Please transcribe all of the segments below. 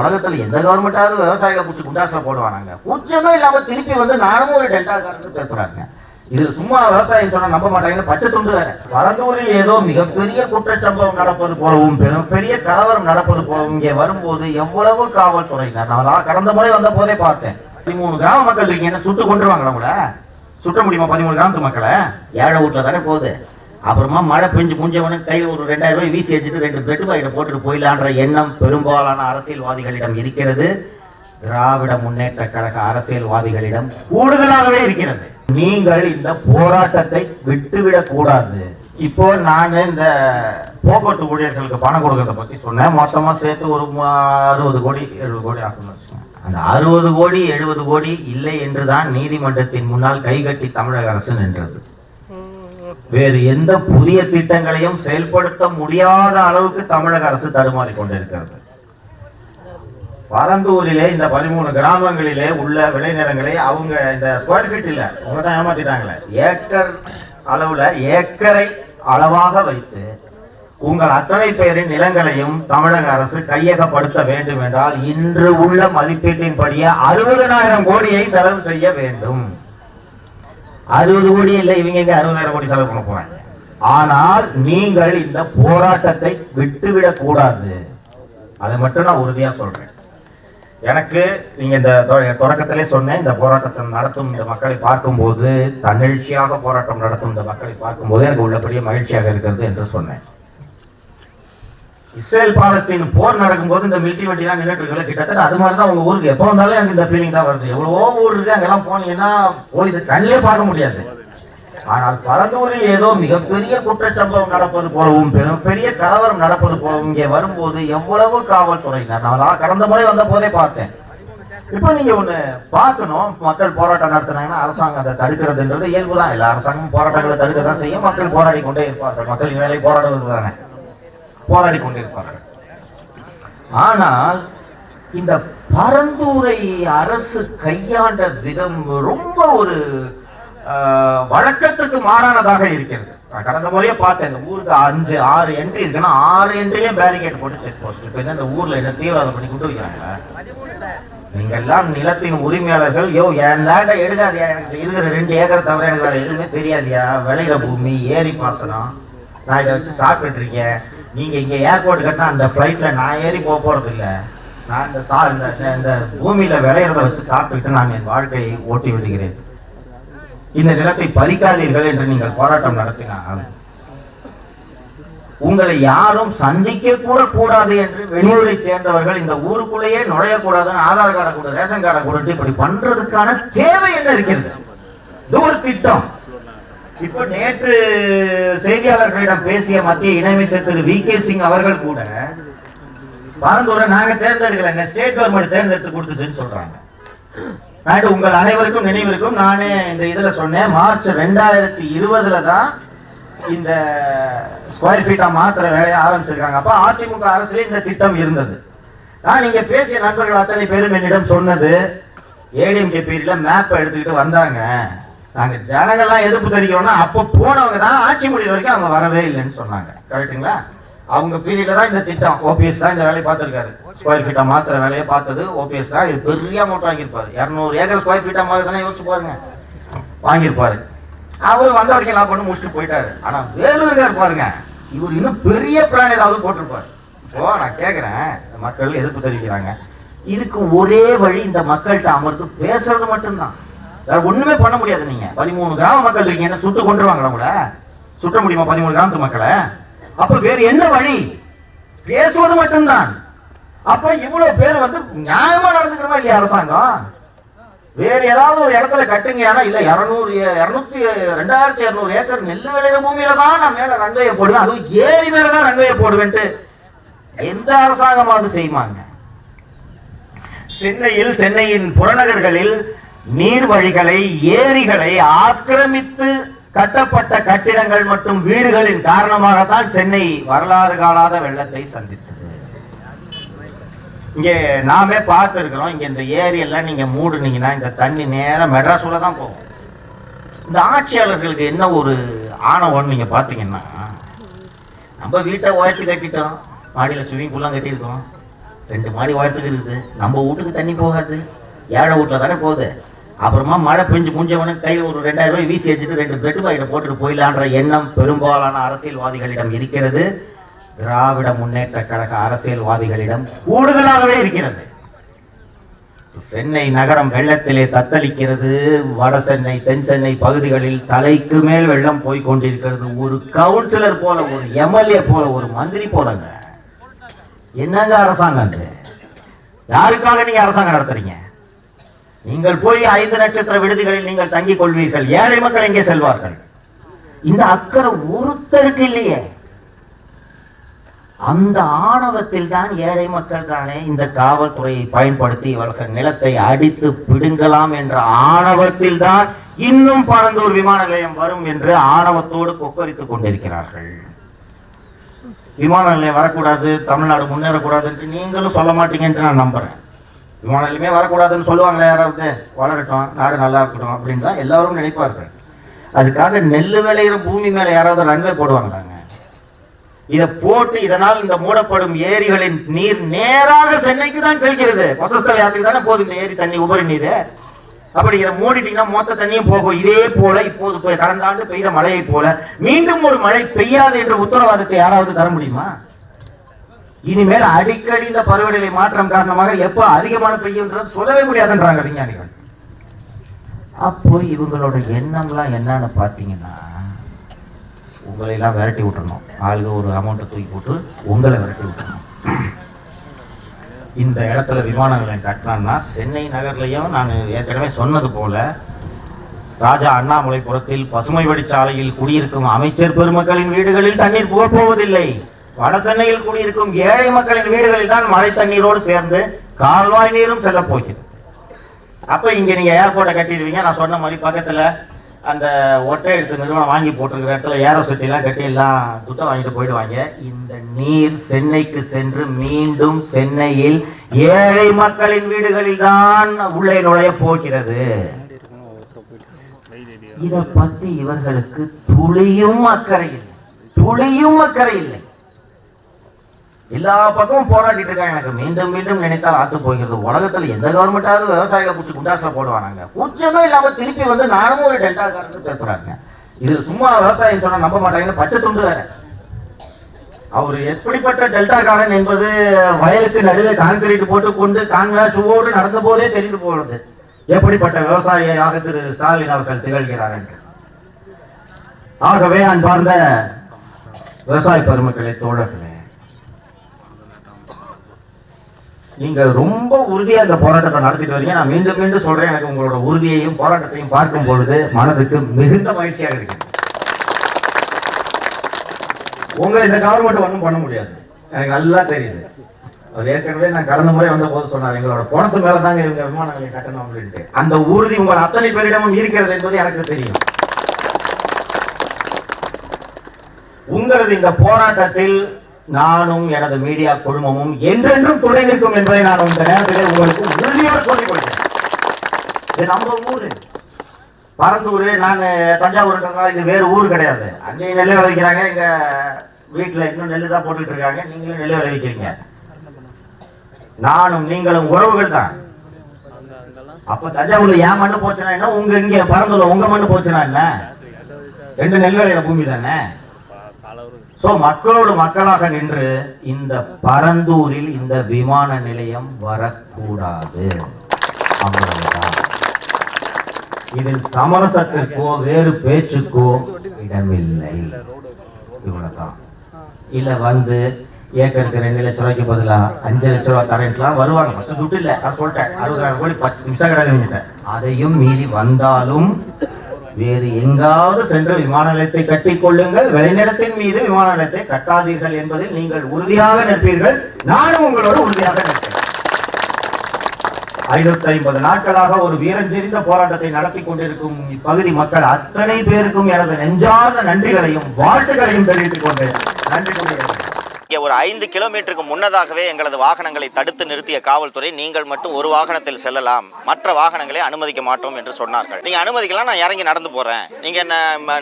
உலகத்துல எந்த கவர்மெண்டாவது விவசாயிகளை பிடிச்சி குண்டாசில் போடுவானாங்க. கூச்சமே இல்லாம திருப்பி வந்து நானும் ஒரு டெல்டாக்காரன்னு பேசுறாங்க. இது சும்மா விவசாயம் சொன்னா நம்ப மாட்டாங்கன்னு பச்சை துண்டு வேற. வரந்தூரில் ஏதோ மிகப்பெரிய குற்றச்சம்பவம் நடப்பது போலவும் பெரும் பெரிய கலவரம் நடப்பது போலவும் இங்கே வரும்போது எவ்வளவு காவல்துறையினர். நான் கடந்த முறை வந்த போதே பார்த்தேன். பதிமூணு கிராம மக்கள் இருக்கீங்க சுட்டு கொண்டுருவாங்களா கூட சுட்ட முடியுமா பதிமூணு கிராமத்து மக்களை? ஏழை வீட்டுல தானே போகுது. அப்புறமா மழை பெஞ்சு முஞ்சவனுக்கு கையில் ஒரு ரெண்டாயிரம் ரூபாய் வீசி வச்சுட்டு ரெண்டு பெட்டு பாக்கெட்டை போட்டுட்டு போயிடலான்ற எண்ணம் பெரும்பாலான அரசியல்வாதிகளிடம் இருக்கிறது. திராவிட முன்னேற்ற கழக அரசியல்வாதிகளிடம் கூடுதலாகவே இருக்கிறது. நீங்கள் இந்த போராட்டத்தை விட்டுவிடக் கூடாது. இப்போ நான் இந்த போக்குவரத்து ஊழியர்களுக்கு பணம் கொடுக்கறத பத்தி சொன்னேன். மொத்தமா சேர்த்து ஒரு அறுபது கோடி எழுபது கோடி ஆகும் அந்த அறுபது கோடி எழுபது கோடி இல்லை என்றுதான் நீதிமன்றத்தின் முன்னால் கைகட்டி தமிழக அரசு நின்றது. வேறு எந்த புதிய திட்டங்களையும் செயல்படுத்த முடியாத அளவுக்கு தமிழக அரசு தடுமாறி கொண்டிருக்கிறது. பரந்தூரிலே இந்த பதிமூணு கிராமங்களிலே உள்ள விளைநிலங்களை அவங்க இந்த ஸ்கொயர் ஃபீட் இல்ல அவங்க தான் ஏமாத்திட்டாங்களே. ஏக்கர் அளவுல ஏக்கரை அளவாக வைத்து உங்கள் அத்தனை பேரின் நிலங்களையும் தமிழக அரசு கையகப்படுத்த வேண்டும் என்றால் இன்று உள்ள மதிப்பீட்டின்படியே அறுபதனாயிரம் கோடியை செலவு செய்ய வேண்டும். அறுபது கோடி இல்லை இவங்க எங்க அறுபதாயிரம் கோடி செலவு பண்ண போறாங்க. ஆனால் நீங்கள் இந்த போராட்டத்தை விட்டுவிடக் கூடாது. அதை மட்டும் நான் உறுதியா சொல்றேன். எனக்கு நீங்க இந்த தொடக்கத்திலே சொன்னேன் இந்த போராட்டத்தை நடத்தும் இந்த மக்களை பார்க்கும்போது தன்னெழுச்சியாக போராட்டம் நடத்தும் இந்த மக்களை பார்க்கும்போது எனக்கு உள்ளபடியே மகிழ்ச்சியாக இருக்கிறது என்று சொன்னேன். இஸ்ரேல் பாலஸ்தீன் போர் நடக்கும்போது இந்த மிலிட்டரி வண்டிலாம் நின்றுட்டு இருக்குல்ல கிட்டத்தட்ட அது மாதிரி தான் உங்க ஊருக்கு. எப்போ வந்தாலும் எனக்கு இந்த ஃபீலிங் தான் வருது. எவ்வளவோ ஊர் இருக்கு அங்கெல்லாம் போனீங்கன்னா போலீஸ் கண்ணிலே பார்க்க முடியாது. ஆனால் பரந்தூரில் ஏதோ மிகப்பெரிய குற்றச்சம்பவம் நடப்பது போலவும் பெரும் பெரிய கலவரம் நடப்பது போலவும் இங்கே வரும்போது எவ்வளவு காவல்துறையினர். நான் கடந்த முறை வந்த போதே பார்த்தேன். இப்போ நீங்க ஒண்ணு பார்க்கணும். மக்கள் போராட்டம் நடத்துனாங்கன்னா அரசாங்கம் அதை தடுக்கிறதுன்றது இயல்பு தான் இல்லை அரசாங்கம் போராட்டங்களை தடுக்க தான் செய்யும். மக்கள் போராடி கொண்டே இருப்பார்கள். மக்களின் வேலை போராடுவது தானே போராடி கொண்டிருப்பார்கள் ஆனால் இந்த பரந்தூரை அரசு கையாண்ட விதம் ரொம்ப ஒரு வழக்கத்துக்கு மாறானதாக இருக்கிறது. நான் கடந்த முறையே பார்த்தேன் இந்த ஊருக்கு அஞ்சு ஆறு என்ட்ரி இருக்குன்னா ஆறு என்ட்ரியே பேரிகேட் போட்டு செக் போஸ்ட் இப்போ என்ன இந்த ஊர்ல என்ன தீவிரவாதம் பண்ணி கொண்டு வைக்கிறாங்க? நீங்க எல்லாம் நிலத்தின் உரிமையாளர்கள் யோ என் லேண்டை எடுக்காதியா? எனக்கு இருக்கிற ரெண்டு ஏக்கர் தவிர எனக்கு வேற எதுவுமே தெரியாதியா? விளையிற பூமி ஏரி பாசனம். நான் இதை வச்சு சாப்பிட்டுட்டு நீங்கள் இங்கே ஏர்போர்ட் கட்டினா அந்த ஃப்ளைட்டில் நான் ஏறி போக போகிறது இல்லை நான் இந்த சா இந்த இந்த- பூமியில் பூமியில விளையிறத வச்சு சாப்பிட்டுட்டு நான் என் வாழ்க்கையை ஓட்டி விடுகிறேன். இந்த நிலத்தை பறிக்காதீர்கள் என்று நீங்கள் போராட்டம் நடத்தினால். உங்களை யாரும் சந்திக்க கூட கூடாது என்று வெளியூரை சேர்ந்தவர்கள் இந்த ஊருக்குள்ளேயே நுழையக்கூடாதுன்னு ஆதார் கார்டை கூட ரேஷன் கார்டை கொடுத்து இப்படி பண்றதுக்கான தேவை என்ன இருக்கிறது? இது ஒரு திட்டம். இப்போ நேற்று செய்தியாளர்களிடம் பேசிய மத்திய இணையமைச்சர் திரு வி கே சிங் அவர்கள் கூட பரந்தூரை நாங்க தேர்ந்தெடுக்கலைங்க ஸ்டேட் கவர்மெண்ட் தேர்ந்தெடுத்து கொடுத்துச்சுன்னு சொல்றாங்க. நான் உங்கள் அனைவருக்கும் நினைவிருக்கும். நானே இந்த இதுல சொன்னேன் மார்ச் ரெண்டாயிரத்தி இருபதுல தான் இந்த ஸ்கொயர் ஃபீட்டா மாத்திர வேலையை ஆரம்பிச்சிருக்காங்க. அப்ப அதிமுக அரசுல இந்த திட்டம் இருந்தது. நான் இங்க பேசிய நண்பர்கள் அத்தனை பேரும் என்னிடம் சொன்னது ஏடிஎம்கே பீரியட்ல மேப்பை எடுத்துக்கிட்டு வந்தாங்க. நாங்க ஜனங்கள்லாம் எதிர்ப்பு தெரிவிக்கிறோம்னா அப்போ போனவங்க தான் ஆட்சி முடிவு வரைக்கும் அவங்க வரவே இல்லைன்னு சொன்னாங்க. கரெக்ட்டுங்களா? அவங்க பீரியட்ல தான் இந்த திட்டம் ஓபிஎஸ் தான் இந்த வேலையை பார்த்துருக்காரு. ஸ்கொயர் ஃபீட்டா மாத்திர வேலையை பார்த்தது ஓபிஎஸ் தான் இது பெரிய அமௌண்ட் வாங்கியிருப்பாரு. இரநூறு ஏக்கர் ஸ்கொயர் ஃபீட்டா மாதிரி யோசிச்சு பாருங்க. வாங்கியிருப்பாரு. அவர் வந்த வரைக்கும் எல்லாம் பண்ணி முடிச்சுட்டு போயிட்டாரு. ஆனா வேலூர்கார் பாருங்க இவர் இன்னும் பெரிய பிளான் ஏதாவது போட்டிருப்பாரு. இப்போ நான் கேட்கிறேன் இந்த மக்கள் எதிர்ப்பு தெரிவிக்கிறாங்க. இதுக்கு ஒரே வழி இந்த மக்கள்கிட்ட அமர்ந்து பேசுறது மட்டும்தான். வேற ஒண்ணுமே பண்ண முடியாது நீங்க. பதிமூணு கிராம மக்கள் இருக்கீங்க என்ன சுட்டு கொண்டுருவாங்களா கூட சுட்ட முடியுமா பதிமூணு கிராமத்து மக்களை? அப்ப வேற என்ன வழி? பேசுவது மட்டும்தான். அப்ப இவ்வளவு பேர் வந்து நியாயமா நடந்துக்கிறோமா இல்லையா அரசாங்கம்? வேற ஏதாவது ஒரு இடத்துல கட்டுங்க. ஏன்னா இல்ல இருநூறு இருநூத்தி ரெண்டாயிரத்தி இருநூறு ஏக்கர் நெல் விளையிற பூமியில தான் நான் மேல ரன்வேயை போடுவேன். அதுவும் ஏரி மேலதான் ரன்வேயை போடுவேன்ட்டு. எந்த அரசாங்கமாவது செய்வாங்க சென்னையில் சென்னையின் புறநகர்களில் நீர்வழிகளை ஏரிகளை ஆக்கிரமித்து கட்டப்பட்ட கட்டிடங்கள் மற்றும் வீடுகளின் காரணமாகத்தான் சென்னை வரலாறு காலாத வெள்ளத்தை சந்தித்தது. இங்கே நாமே பார்த்துருக்கிறோம் இங்க இந்த ஏரி எல்லாம் நீங்க மூடுனீங்கன்னா இந்த தண்ணி நேரம் மெட்ராஸுல தான் போகும். இந்த ஆட்சியாளர்களுக்கு என்ன ஒரு ஆணவம்னு நீங்க பாத்தீங்கன்னா நம்ம வீட்டை உயர்த்தி கட்டிட்டோம். மாடியில் ஸ்விம்மிங் பூல்லாம் கட்டியிருக்கோம். ரெண்டு மாடி உயரத்துக்கு இருக்குது. நம்ம வீட்டுக்கு தண்ணி போகாது. ஏழை வீட்டில் தானே போகுது. அப்புறமா மழை பெஞ்சு முடிஞ்சவனு கையில் ஒரு ரெண்டாயிரம் ரூபாய் வீசி வச்சுட்டு ரெண்டு பெட்டு பாக்கெட்டை போட்டுட்டு போயிடலான்ற எண்ணம் பெரும்பாலான அரசியல்வாதிகளிடம் இருக்கிறது. திராவிட முன்னேற்ற கழக அரசியல்வாதிகளிடம் கூடுதலாகவே இருக்கிறது. சென்னை நகரம் வெள்ளத்திலே தத்தளிக்கிறது. வட சென்னை தென் சென்னை பகுதிகளில் தலைக்கு மேல் வெள்ளம் போய் கொண்டிருக்கிறது. ஒரு கவுன்சிலர் போல ஒரு எம்எல்ஏ போல ஒரு மந்திரி போலங்க. என்னங்க அரசாங்கம் யாருக்காக நீங்க அரசாங்கம் நடத்துறீங்க? நீங்கள் போய் ஐந்து நட்சத்திர விடுதிகளில் நீங்கள் தங்கிக் கொள்வீர்கள். ஏழை மக்கள் எங்கே செல்வார்கள்? இந்த அக்கறை ஒருத்தருக்கு இல்லையே. அந்த ஆணவத்தில் தான் ஏழை மக்கள் தானே இந்த காவல்துறையை பயன்படுத்தி இவர்கள் நிலத்தை அடித்து பிடுங்கலாம் என்ற ஆணவத்தில் தான் இன்னும் பரந்தூர் விமான நிலையம் வரும் என்று ஆணவத்தோடு கொக்கரித்துக் கொண்டிருக்கிறார்கள். விமான நிலையம் வரக்கூடாது தமிழ்நாடு முன்னேறக்கூடாதுன்ட்டு நீங்களும் சொல்ல மாட்டீங்க என்று நான் நம்புறேன். விமான வரக்கூடாதுன்னு சொல்லுவாங்களே யாராவது வளரட்டும் நாடு நல்லா இருக்கட்டும் அப்படின்னு தான் எல்லாரும் நினைப்பார்கள். அதுக்காக நெல் விளையிற பூமி மேலே யாராவது ரன்வே போடுவாங்களாங்க? இதை போட்டு இதனால் இந்த மூடப்படும் ஏரிகளின் நீர் நேராக சென்னைக்கு தான் செல்கிறது. கொசஸ்தல யாத்திரை தானே போகுது இந்த ஏரி தண்ணி உபரி நீர். அப்படி இதை மூடிட்டீங்கன்னா மொத்த தண்ணியும் போகும். இதே போல இப்போது போய் கடந்த ஆண்டு பெய்த மழையை போல மீண்டும் ஒரு மழை பெய்யாது என்ற உத்தரவாதத்தை யாராவது தர முடியுமா? இனிமேல் அடிக்கடி இந்த பருவநிலை மாற்றம் காரணமாக எப்போ அதிகமான பெய்யுன்றது சொல்லவே முடியாதுன்றாங்க விஞ்ஞானிகள். அப்போ இவங்களோட எண்ணம்லாம் என்னன்னு பார்த்தீங்கன்னா உங்களை எல்லாம் விரட்டி விட்டுறணும். ஆளுங்க ஒரு அமௌண்ட்டை தூக்கி போட்டு உங்களை விரட்டி விட்டுறணும். இந்த இடத்துல விமானங்களை நிலையம் கட்டினான்னா சென்னை நகர்லையும் நான் ஏற்கனவே சொன்னது போல ராஜா அண்ணாமலைபுரத்தில் பசுமை வழிச்சாலையில் குடியிருக்கும் அமைச்சர் பெருமக்களின் வீடுகளில் தண்ணீர் போக போவதில்லை. வட சென்னையில் குடியிருக்கும் ஏழை மக்களின் வீடுகளில் தான் மழை தண்ணீரோடு சேர்ந்து கால்வாய் நீரும் செல்ல போகிறது. அப்ப இங்க நீங்க ஏர்போர்ட்டை கட்டிடுவீங்க. நான் சொன்ன மாதிரி பக்கத்துல அந்த ஒற்றை எடுத்து நிறுவனம் வாங்கி போட்டிருக்கிற இடத்துல ஏரோ எல்லாம் கட்டி எல்லாம் துட்டை வாங்கிட்டு போயிடுவாங்க. இந்த நீர் சென்னைக்கு சென்று மீண்டும் சென்னையில் ஏழை மக்களின் வீடுகளில் தான் உள்ளே நுழைய போகிறது. இத பத்தி இவர்களுக்கு துளியும் அக்கறை இல்லை. துளியும் அக்கறை இல்லை. எல்லா பக்கமும் போராடிட்டு இருக்காங்க. எனக்கு மீண்டும் மீண்டும் நினைத்தால் ஆத்து போகிறது. உலகத்துல எந்த கவர்மெண்டாவது விவசாயிகளை பிடிச்சி குண்டாசில் போடுவானாங்க கூச்சமே இல்லாம திருப்பி வந்து நானும் ஒரு டெல்டாக்காரன்னு பேசுறாங்க இது சும்மா விவசாயம் சொன்னா நம்ப மாட்டாங்கன்னு பச்சை துண்டு வேற. அவர் எப்படிப்பட்ட டெல்டாக்காரன் என்பது வயலுக்கு நடுவே கான்கிரீட் போட்டு கொண்டு கான்வா ஷூவோடு நடந்த போதே தெரிந்து போகிறது. எப்படிப்பட்ட விவசாயியாக திரு ஸ்டாலின் அவர்கள் திகழ்கிறார் என்று. ஆகவே அன்பார்ந்த விவசாய பெருமக்களை தோழர்களே நீங்க ரொம்ப உறுதியா இந்த போராட்டத்தை நடத்திட்டு வரீங்க. நான் மீண்டும் மீண்டும் சொல்றேன் எனக்கு உங்களோட உறுதியையும் போராட்டத்தையும் பார்க்கும் பொழுது மனதுக்கு மிகுந்த மகிழ்ச்சியாக இருக்கு. உங்களை இந்த கவர்மெண்ட் ஒன்றும் பண்ண முடியாது. எனக்கு நல்லா தெரியுது. அவர் ஏற்கனவே நான் கடந்த முறை வந்த போது சொன்னார் எங்களோட பணத்து மேல தாங்க இவங்க விமானங்களை கட்டணும் அப்படின்ட்டு. அந்த உறுதி உங்கள் அத்தனை பேரிடமும் இருக்கிறது என்பது எனக்கு தெரியும். உங்களது இந்த போராட்டத்தில் நானும் எனது மீடியா குழுமமும் என்றென்றும் துணை நிற்கும் என்பதை நான் இந்த நேரத்தில் உங்களுக்கு உறுதியோடு சொல்லிக் கொள்கிறேன் இது நம்ம ஊரு. பரந்தூர் நான் தஞ்சாவூர்ன்றதுனால இது வேறு ஊர் கிடையாது. அங்கேயும் நெல் விளைவிக்கிறாங்க எங்க வீட்டில் இன்னும் நெல் தான் போட்டுட்டு இருக்காங்க. நீங்களும் நெல் விளைவிக்கிறீங்க. நானும் நீங்களும் உறவுகள் தான். அப்ப தஞ்சாவூர்ல என் மண்ணு போச்சுன்னா என்ன? உங்க இங்க பரந்தூர்ல உங்க மண்ணு போச்சுன்னா என்ன? ரெண்டு நெல் விளையிற பூமி தானே? ஸோ மக்களோடு மக்களாக நின்று இந்த பரந்தூரில் இந்த விமான நிலையம் வரக்கூடாது. அவ்வளவுதான். இதில் சமரசத்திற்கோ வேறு பேச்சுக்கோ இடமில்லை. இவ்வளவுதான். இல்ல வந்து ஏக்கருக்கு ரெண்டு லட்ச ரூபாய்க்கு பதிலா அஞ்சு லட்சம் ரூபாய் தரேன்ட்டுலாம் வருவாங்க. ஃபஸ்ட்டு துட்டு இல்லை. நான் சொல்லிட்டேன். அறுபதாயிரம் கோடி பத்து நிமிஷம் கிடையாது அதையும் மீறி வந்தாலும் வேறு எங்காவது சென்று விமான நிலையத்தை கட்டிக் கொள்ளுங்கள். வெளிநிலத்தின் மீது விமான நிலையத்தை கட்டாதீர்கள் என்பதில் நீங்கள் உறுதியாக நிற்பீர்கள். நானும் உங்களோடு உறுதியாக நிற்பேன். ஐநூத்தி ஐம்பது நாட்களாக ஒரு வீரஞ்செறிந்த போராட்டத்தை நடத்தி கொண்டிருக்கும் இப்பகுதி மக்கள் அத்தனை பேருக்கும் எனது நெஞ்சார்ந்த நன்றிகளையும் வாழ்த்துக்களையும் தெரிவித்துக் கொண்டு நன்றி கூறுகிறேன். இங்கே ஒரு ஐந்து கிலோமீட்டருக்கு முன்னதாகவே எங்களது வாகனங்களை தடுத்து நிறுத்திய காவல்துறை நீங்கள் மட்டும் ஒரு வாகனத்தில் செல்லலாம். மற்ற வாகனங்களை அனுமதிக்க மாட்டோம் என்று சொன்னார்கள். நீங்க அனுமதிக்கலாம் நான் இறங்கி நடந்து போறேன். நீங்க என்ன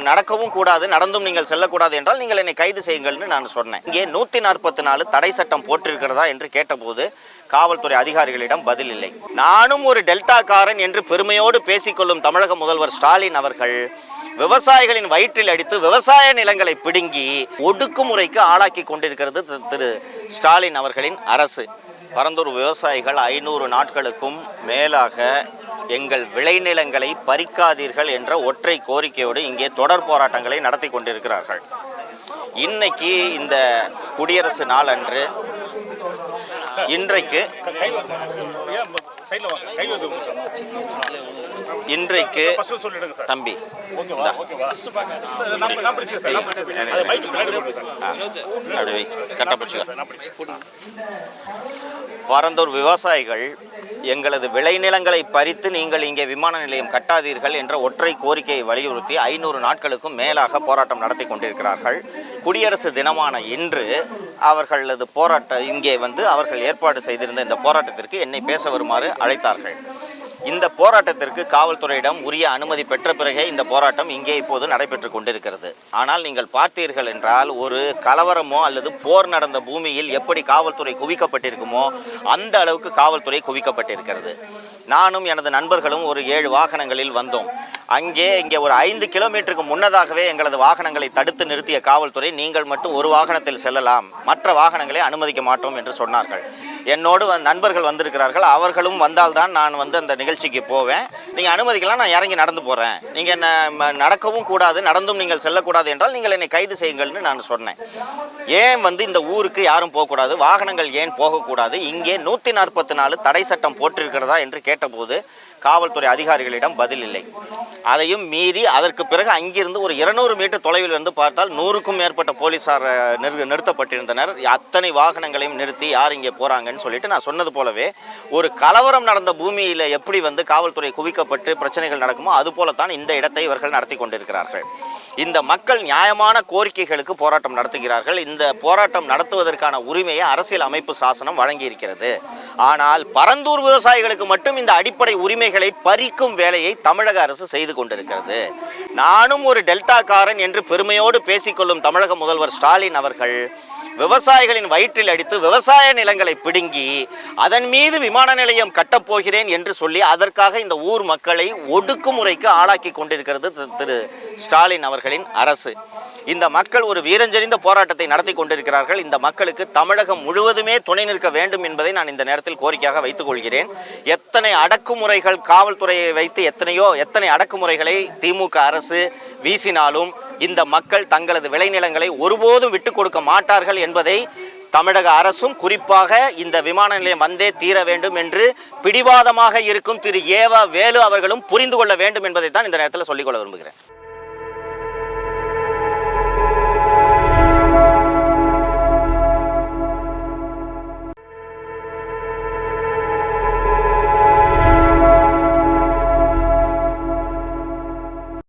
நடக்கவும் கூடாது நடந்தும் நீங்கள் செல்லக்கூடாது என்றால் நீங்கள் என்னை கைது செய்யுங்கள்னு நான் சொன்னேன். இங்கே நூத்தி நாற்பத்தி நாலு தடை சட்டம் போட்டிருக்கிறதா என்று கேட்டபோது காவல்துறை அதிகாரிகளிடம் பதில் இல்லை. நானும் ஒரு டெல்டா காரன் என்று பெருமையோடு பேசிக்கொள்ளும் தமிழக முதல்வர் ஸ்டாலின் அவர்கள் விவசாயிகளின் வயிற்றில் அடித்து விவசாய நிலங்களை பிடுங்கி ஒடுக்குமுறைக்கு ஆளாக்கி கொண்டிருக்கிறது திரு- திரு ஸ்டாலின் அவர்களின் அரசு. பரந்தூர் விவசாயிகள் ஐநூறு நாட்களுக்கும் மேலாக எங்கள் விளைநிலங்களை பறிக்காதீர்கள் என்ற ஒற்றை கோரிக்கையோடு இங்கே தொடர் போராட்டங்களை நடத்தி கொண்டிருக்கிறார்கள். இன்னைக்கு இந்த குடியரசு நாள் அன்று இன்றைக்கு இன்றைக்கு தம்பி. அப்படி பரந்தூர் விவசாயிகள் எங்களது விளைநிலங்களை பறித்து நீங்கள் இங்கே விமான நிலையம் கட்டாதீர்கள் என்ற ஒற்றை கோரிக்கையை வலியுறுத்தி ஐநூறு நாட்களுக்கும் மேலாக போராட்டம் நடத்தி கொண்டிருக்கிறார்கள். குடியரசு தினமான இன்று அவர்களது போராட்ட இங்கே வந்து அவர்கள் ஏற்பாடு செய்திருந்த இந்த போராட்டத்திற்கு என்னை பேச வருமாறு அழைத்தார்கள். இந்த போராட்டத்திற்கு காவல்துறையிடம் உரிய அனுமதி பெற்ற பிறகே இந்த போராட்டம் இங்கே இப்போது நடைபெற்று கொண்டிருக்கிறது. ஆனால் நீங்கள் பார்த்தீர்கள் என்றால் ஒரு கலவரமோ அல்லது போர் நடந்த பூமியில் எப்படி காவல்துறை குவிக்கப்பட்டிருக்குமோ அந்த அளவுக்கு காவல்துறை குவிக்கப்பட்டிருக்கிறது. நானும் எனது நண்பர்களும் ஒரு ஏழு வாகனங்களில் வந்தோம். அங்கே இங்கே ஒரு ஐந்து கிலோமீட்டருக்கு முன்னதாகவே எங்களது வாகனங்களை தடுத்து நிறுத்திய காவல்துறை நீங்கள் மட்டும் ஒரு வாகனத்தில் செல்லலாம். மற்ற வாகனங்களை அனுமதிக்க மாட்டோம் என்று சொன்னார்கள். என்னோடு வந் நண்பர்கள் வந்திருக்கிறார்கள். அவர்களும் வந்தால்தான் நான் வந்து அந்த நிகழ்ச்சிக்கு போவேன். நீங்கள் அனுமதிக்கலாம் நான் இறங்கி நடந்து போகிறேன் நீங்கள் என்ன நடக்கவும் கூடாது நடந்தும் நீங்கள் செல்லக்கூடாது என்றால் நீங்கள் என்னை கைது செய்யுங்கள்னு நான் சொன்னேன். ஏன் வந்து இந்த ஊருக்கு யாரும் போகக்கூடாது? வாகனங்கள் ஏன் போகக்கூடாது? இங்கே நூற்றி நாற்பத்தி நாலு தடை சட்டம் போட்டிருக்கிறதா என்று கேட்டபோது காவல்துறை அதிகாரிகளிடம் பதில் இல்லை. அதையும் மீறி அதற்கு பிறகு அங்கிருந்து ஒரு இருநூறு மீட்டர் தொலைவில் இருந்து பார்த்தால் நூறுக்கும் மேற்பட்ட போலீசார் நிறுத்தப்பட்டிருந்தனர். அத்தனை வாகனங்களையும் நிறுத்தி யார் இங்கே போறாங்கன்னு சொல்லிட்டு நான் சொன்னது போலவே ஒரு கலவரம் நடந்த பூமியில் எப்படி வந்து காவல்துறை குவிக்கப்பட்டு பிரச்சனைகள் நடக்குமோ அது போலத்தான் இந்த இடத்தை இவர்கள் நடத்தி கொண்டிருக்கிறார்கள். இந்த மக்கள் நியாயமான கோரிக்கைகளுக்கு போராட்டம் நடத்துகிறார்கள். இந்த போராட்டம் நடத்துவதற்கான உரிமையை அரசியல் அமைப்பு சாசனம் வழங்கி இருக்கிறது ஆனால் பரந்தூர் விவசாயிகளுக்கு மட்டும் இந்த அடிப்படை உரிமை உரிமைகளை பறிக்கும் வேலையை தமிழக அரசு செய்து கொண்டிருக்கிறது. நானும் ஒரு டெல்டா காரன் என்று பெருமையோடு பேசிக்கொள்ளும் தமிழக முதல்வர் ஸ்டாலின் அவர்கள் விவசாயிகளின் வயிற்றில் அடித்து விவசாய நிலங்களை பிடுங்கி அதன் மீது விமான நிலையம் கட்டப்போகிறேன் என்று சொல்லி அதற்காக இந்த ஊர் மக்களை ஒடுக்குமுறைக்கு ஆளாக்கி கொண்டிருக்கிறது திரு- திரு ஸ்டாலின் அவர்களின் அரசு. இந்த மக்கள் ஒரு வீரஞ்செறிந்த போராட்டத்தை நடத்தி கொண்டிருக்கிறார்கள். இந்த மக்களுக்கு தமிழகம் முழுவதுமே துணை நிற்க வேண்டும் என்பதை நான் இந்த நேரத்தில் கோரிக்கையாக வைத்துக் கொள்கிறேன். எத்தனை அடக்குமுறைகள் காவல்துறையை வைத்து எத்தனையோ எத்தனை அடக்குமுறைகளை திமுக அரசு வீசினாலும் இந்த மக்கள் தங்களது விளைநிலங்களை ஒருபோதும் விட்டு கொடுக்க மாட்டார்கள் என்பதை தமிழக அரசும் குறிப்பாக இந்த விமான நிலையம் வந்தே தீர வேண்டும் என்று பிடிவாதமாக இருக்கும் திரு ஏவா வேலு அவர்களும் புரிந்து கொள்ள வேண்டும் என்பதை தான் இந்த நேரத்தில் சொல்லிக்கொள்ள விரும்புகிறேன்.